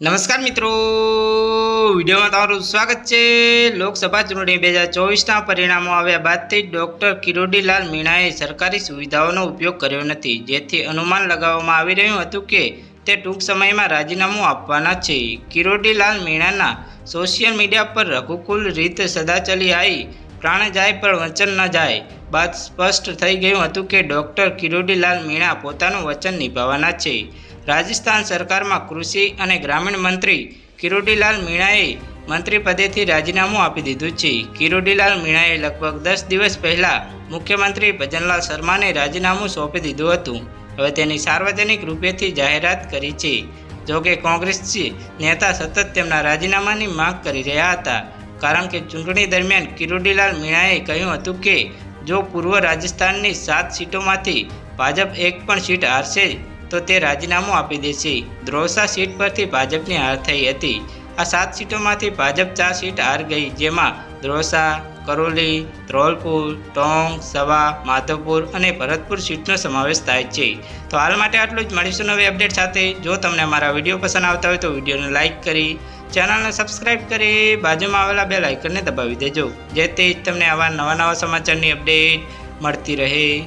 નમસ્કાર મિત્રો. વિડીયોમાં તમારું સ્વાગત છે. લોકસભા ચૂંટણી બે હજાર ચોવીસના પરિણામો આવ્યા બાદથી ડૉક્ટર કિરોડીલાલ મીણાએ સરકારી સુવિધાઓનો ઉપયોગ કર્યો નથી, જેથી અનુમાન લગાવવામાં આવી રહ્યું હતું કે તે ટૂંક સમયમાં રાજીનામું આપવાના છે. કિરોડીલાલ મીણાના સોશિયલ મીડિયા પર રઘુકુલ રીત સદા ચલી આવી પ્રાણ જાય પણ વચન ન જાય, બાદ સ્પષ્ટ થઈ ગયું હતું કે ડૉક્ટર કિરોડીલાલ મીણા પોતાનું વચન નિભાવવાના છે. રાજસ્થાન સરકારમાં કૃષિ અને ગ્રામીણ મંત્રી કિરોડીલાલ મીણાએ મંત્રી પદેથી રાજીનામું આપી દીધું છે. કિરોડીલાલ મીણાએ લગભગ દસ દિવસ પહેલાં મુખ્યમંત્રી ભજનલાલ શર્માને રાજીનામું સોંપી દીધું હતું. હવે તેની સાર્વજનિક રૂપેથી જાહેરાત કરી છે. જોકે કોંગ્રેસ નેતા સતત તેમના રાજીનામાની માંગ કરી રહ્યા હતા. કારણ કે ચૂંટણી દરમિયાન કિરોડીલાલ મીણાએ કહ્યું હતું કે, જો પૂર્વ રાજસ્થાનની સાત સીટોમાંથી ભાજપ એક પણ સીટ હારશે તો તે રાજીનામું આપી દેશે. દ્રોસા સીટ પરથી ભાજપની હાર થઈ હતી. આ સાત સીટોમાંથી ભાજપ ચાર સીટ હાર ગઈ, જેમાં દ્રોસા કરોલી, ધ્રોલપુર ટોંગ સવા, માધવપુર અને ભરતપુર સીટનો સમાવેશ થાય છે. તો હાલ માટે આટલું જ. મળીશું નવી અપડેટ સાથે. જો તમને અમારા વીડિયો પસંદ આવતા હોય તો વિડીયોને લાઇક કરી, ચેનલને સબસ્ક્રાઇબ કરી, બાજુમાં આવેલા બે લાઇકનને દબાવી દેજો. જેથી તમને આવા નવા નવા સમાચારની અપડેટ મળતી રહે.